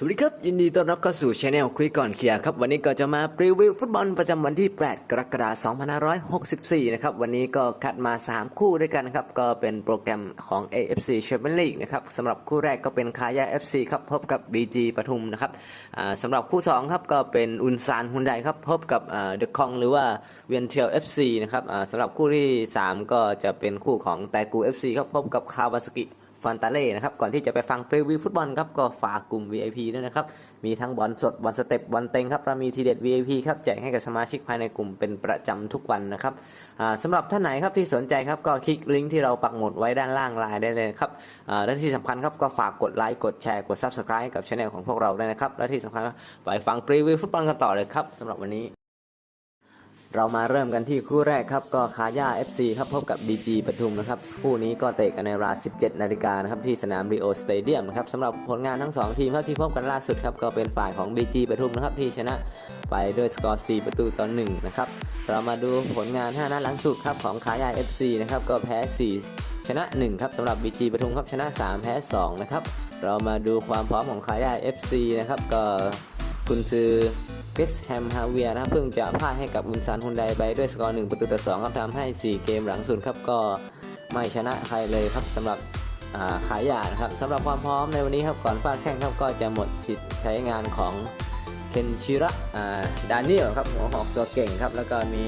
สวัสดีครับ ยินดีต้อนรับเข้าสู่ช anel คุยก่อนเคลียร์ครับ วันนี้ก็จะมารีวิวฟุตบอลประจำวันที่ 8 กรกฎาคม 2564 นะครับ วันนี้ก็คัดมา 3 คู่ด้วยกันนะครับ ก็เป็นโปรแกรมของ AFC Champions League นะครับสำหรับคู่แรกก็เป็นคายา FC ครับพบกับ BG ปทุมนะครับสำหรับคู่ 2 ครับก็เป็นอุนซานฮุนไดครับพบกับเดอะคองหรือว่าเวียนเทียล FC นะครับสำหรับคู่ที่ 3 ก็จะเป็นคู่ของไตกู FC ครับพบกับคาวาสกิ ฟันตาเล่นะครับก่อนที่จะไปฟังพรีวิวฟุตบอลครับก็ฝากกลุ่ม VIP ด้วยนะครับมีทั้งบอลสดบอลสเต็ปบอลเต็งครับเรามีทีเด็ด VIP ครับแจกให้กับสมาชิกภายในกลุ่มเป็นประจำทุกวันนะครับอ่าสำหรับท่านไหนครับที่สนใจครับก็คลิกลิงก์ที่เราปักหมุดไว้ด้านล่างไลน์ได้เลยครับและที่สำคัญครับก็ฝากกดไลค์กดแชร์กด Subscribe กับช anel ของพวกเราด้วยนะครับและที่สำคัญไปฟังพรีวิวฟุตบอลกันต่อเลยครับสำหรับวันนี้ เรามาเริ่มกันที่คู่แรกครับก็คาย่า FC ครับพบกับ BG ปทุมนะครับคู่นี้ก็เตะกันในเวลา 17 นาฬิกานะครับที่สนามริโอสเตเดียมนะครับสำหรับผลงานทั้ง 2 ทีมครับที่พบกันล่าสุดครับก็เป็นฝ่ายของ BG ปทุมนะครับที่ชนะไปด้วยสกอร์ 4 ประตูต่อ1นะครับเรามาดูผลงาน 5 นัดหลังสุดครับของคาย่า FC นะครับก็แพ้ 4 ชนะ 1 ครับสำหรับ BG ปทุมครับชนะ 3 แพ้ 2 นะครับเรามาดูความพร้อมของคาย่า FC นะครับก็คุณซือ เวสแฮมฮาเวียนะครับเพิ่งจะพ่ายให้กับอุนซานฮุนไดไปด้วยสกอร์1ประตูต่อ2ครับทำให้ 4 เกมหลังสุดครับก็ไม่ชนะใครเลยครับสำหรับาขายยานะครับสำหรับความพร้อมในวันนี้ครับก่อนฟาดแข้งครับก็จะหมดสิทธิ์ใช้งานของเคนชิระดานิเอลครับหัวหอกตัวเก่งครับแล้วก็มี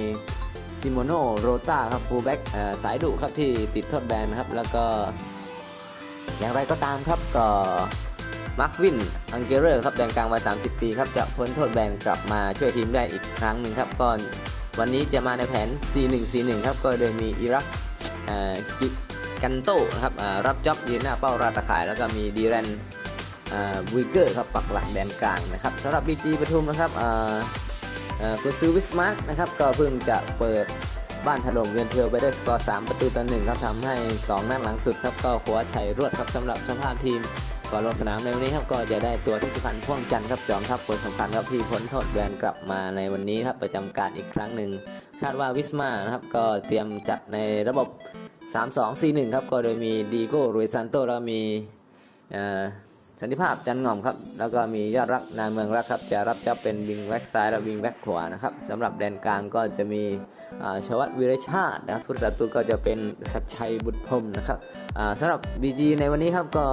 ซิโมโนโรตาครับฟูลแบ็กสายดุครับที่ติดโทษแบนครับแล้วก็อย่างไรก็ตามครับก็ มาร์ควินอังเกเรอร์ครับแดนกลางวัย 30 ปีครับจะพ้นโทษแบนกลับมาช่วยทีมได้อีกครั้งหนึ่งครับก่อนวันนี้จะมาในแผน C1C1 ครับก็โดยมีอิรักกิกันโตครับรับจ็อบยืนหน้าเป้าราตะข่าย แล้วก็มีดีแรนวิกเกอร์ครับปักหลักแดนกลางนะครับสำหรับบีจีปทุมนะครับคุณซื้อวิสมาร์กนะครับก็เพิ่งจะเปิดบ้านถล่มเวียนเทลไปด้วยสกอร์ 3 ประตูต่อหนึ่งครับทำให้ 2 นัดหลังสุดครับก็คว้าชัยรวดครับสำหรับสภาพทีม ก่อนลงสนามในวันนี้ครับก็จะได้ตัวทิติพันธ์พ่วงจันทร์ครับจอมทัพคนสำคัญครับที่พ้นโทษแบนกลับมาในวันนี้ครับประจำการอีกครั้งหนึ่งคาดว่าวิสมานะครับก็เตรียมจัดในระบบ 3-2-4-1 ครับก็โดยมีดีโก้รุยซันโตแล้วมีอ่า สันติภาพจันหง่อมครับ แล้วก็มียอดรักนาเมืองรักครับ จะรับจ็อบเป็นวิงแบ็กซ้ายและวิงแบ็กขวานะครับสำหรับแดนกลางก็จะมีอ่าชวัตวิรชาตินะครับผู้รัตัวก็จะเป็นชัดชัยบุตรพรมนะครับสำหรับ BG ในวันนี้ครับก็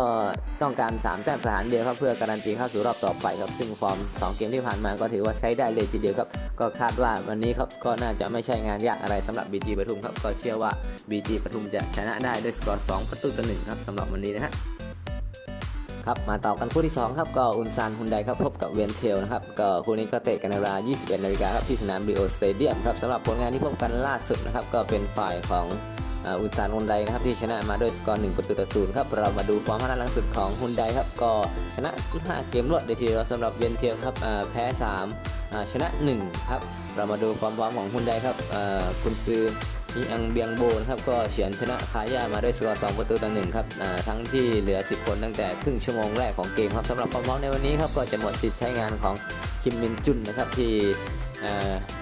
ต้องการ 3 แต้มสถานเดียวครับเพื่อการันตีเข้าสู่รอบต่อไปครับซึ่งฟอร์ม 2 เกมที่ผ่านมาก็ถือว่าใช้ได้เลยทีเดียวครับ ก็คาดว่าวันนี้ครับก็น่าจะไม่ใช่งานยากอะไรสำหรับ BG ปทุมครับก็เชื่อว่า BG ปทุมจะชนะได้ด้วยสกอร์ 2 ประตูต่อหนึ่งครับสำหรับวันนี้นะฮะ ครับมาต่อกันคู่ที่ 2 ครับก็อุนซานฮุนไดครับพบกับเวนเทลนะครับก็คู่นี้ก็เตะกันในเวลา 21 นาฬิกาครับที่สนามบริโอสเตเดียมครับสำหรับผลงานที่พบกันล่าสุดนะครับก็เป็นฝ่ายของอุนซานฮุนไดนะครับที่ชนะมาด้วยสกอร์1ประตูต่อศูนย์ครับเรามาดูฟอร์มห้านัดหลังสุดของฮุนไดครับก็ชนะ5เกมรวดเลยทีเดียวสำหรับเวนเทลครับแพ้ 3 ชนะ1ครับ เรามาดูความพร้อมของฮุนไดครับคุณซื้อมีอังเบียงโบนครับก็เฉือนชนะคายามาด้วยสกอร์ 2 ประตูต่อหนึ่งครับทั้งที่เหลือ 10 คนตั้งแต่ครึ่งชั่วโมงแรกของเกมครับสำหรับความพร้อมในวันนี้ครับก็จะหมดสิทธิ์ใช้งานของคิมมินจุนนะครับที่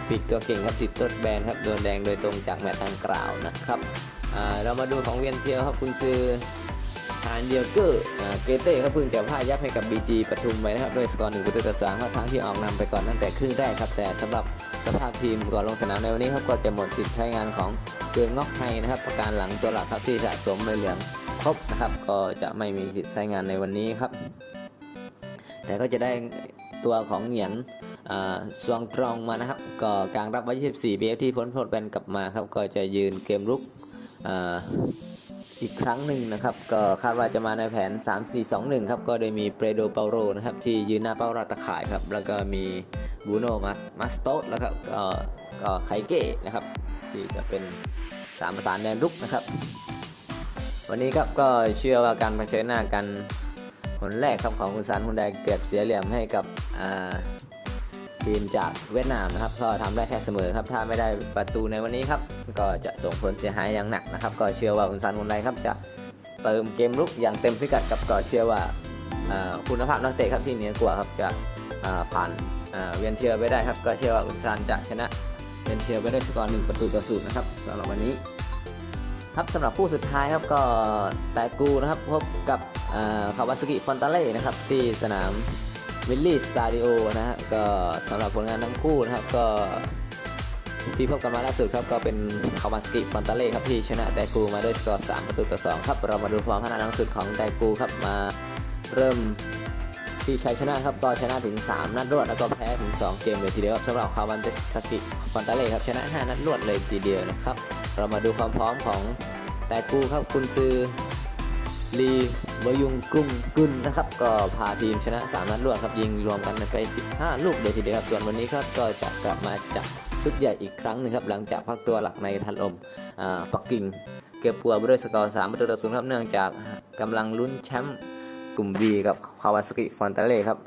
ปีกตัวเก่งครับติดต้นแบนครับโดนแดงโดยตรงจากแมตช์ดังกล่าวนะครับเรามาดูของเวียนเทียวครับคุณซื้อฮานเดียเกอร์เกเต้ครับเพิ่งจะพ่ายยับให้กับ BG ปทุมไปนะครับด้วยสกอร์1ประตูต่อ3ครับทั้งที่ออกนำไปก่อนตั้งแต่ครึ่งแรกครับแต่สำหรับ สภาพทีมก่อนลงสนามในวันนี้ครับก็จะหมดสิทธิ์ใช้งานของเกืองงอกไฮนะครับ ประการหลังตัวหลักครับที่สะสมใบเหลืองครบนะครับ ก็จะไม่มีสิทธิ์ใช้งานในวันนี้ครับ แต่ก็จะได้ตัวของเหงียนสวงตรองมานะครับ ก็กลางรับไว้ 24 BF ที่พ้นโทษแบนกลับมาครับ ก็จะยืนเกมรุกอ,อีกครั้งหนึ่งนะครับ ก็คาดว่าจะมาในแผน 3-4-2-1 ครับ ก็โดยมีเปโดเปาโรนะครับ ที่ยืนหน้าเป้าราตะข่ายครับ แล้วก็มี บูโนมามาสโตสแล้วครับก็ก็ไคเก้นะครับที่จะเป็นสามประสานแดนรุกนะครับ วันนี้ครับก็เชื่อว่าการเผชิญหน้ากันผลแรกครับของคุณซานฮุนไดเก็บเสียเหลี่ยมให้กับทีมจากเวียดนามนะครับก็ทำได้แค่เสมอครับถ้าไม่ได้ประตูในวันนี้ครับก็จะส่งผลเสียหายอย่างหนักนะครับ ก็เชื่อว่าคุณซานฮุนไดครับจะเติมเกมรุกอย่างเต็มพิกัดกับก็เชื่อว่าคุณภาพนักเตะครับที่เหนือกว่าครับจะผ่าน เวียนเทียไปได้ครับ ก็เชื่อว่าคุณซานจะชนะเป็นเชียร์ไปด้วยสกอร์หนึ่งประตูต่อศูนย์นะครับสำหรับวันนี้ครับสำหรับคู่สุดท้ายครับก็แตกูนะครับพบกับคาวาสกิฟอนตาเล่นะครับที่สนามวิลลี่สตาดิโอนะฮะก็สำหรับผลงานทั้งคู่นะครับก็ที่พบกันมาล่าสุดครับก็เป็นคาวาสกิฟอนตาเล่ครับที่ชนะไดกูมาด้วยสกอร์3ประตูต่อ2ครับเรามาดูความพัฒนาล่าสุดของไดกูครับมาเริ่ม ที่ชัยชนะครับก็ชนะถึง 3 นัดรวดแล้วก็แพ้ถึง 2 เกมเลยทีเดียวครับสำหรับคาวาสกิฟอนตาเล่ครับชนะ 5 นัดรวดเลยทีเดียวนะครับ เรามาดูความพร้อมของไดกูครับคุณซือลีบยุงกรุงกุลนะครับก็พาทีมชนะ 3 นัดรวดครับยิงรวมกันไป 15 ลูกเลยทีเดียวครับส่วนวันนี้ครับก็จะกลับมาจับชุดใหญ่อีกครั้งนึงครับหลังจากพักตัวหลักในทันลมอ่าปักกิ่งเก็บปัวด้วยสกอร์3ประตูต่อศูนย์ครับเนื่องจากกำลังลุ้นแชมป์ กลุ่ม B กับคาวาสกิฟอนตาเล่ครับ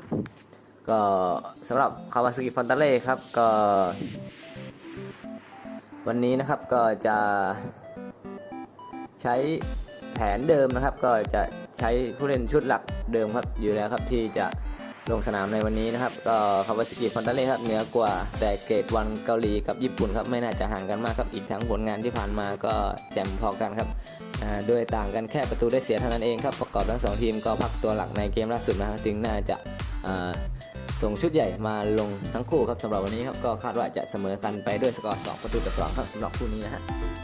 ก็สำหรับคาวาสกิฟอนตาเล่ครับก็ วันนี้นะครับก็จะใช้แผนเดิมนะครับ ก็จะใช้ผู้เล่นชุดหลักเดิมครับอยู่แล้วครับที่จะ ลงสนามในวันนี้นะครับ ก็คาวาสกิฟอนตาเล่ครับเหนือกว่าแต่เกรดวันเกาหลีกับญี่ปุ่นครับไม่น่าจะห่างกันมากครับอีกทั้งผลงานที่ผ่านมาก็แจ่มพอกันครับอ่าโดยต่างกันแค่ประตูได้เสียเท่านั้นเองครับประกอบทั้งสองทีมก็พักตัวหลักในเกมล่าสุดนะครับจึงน่าจะส่งชุดใหญ่มาลงทั้งคู่ครับสำหรับวันนี้ครับก็คาดว่าจะเสมอกันไปด้วยสกอร์2ประตูต่อ2ครับสำหรับคู่นี้นะฮะ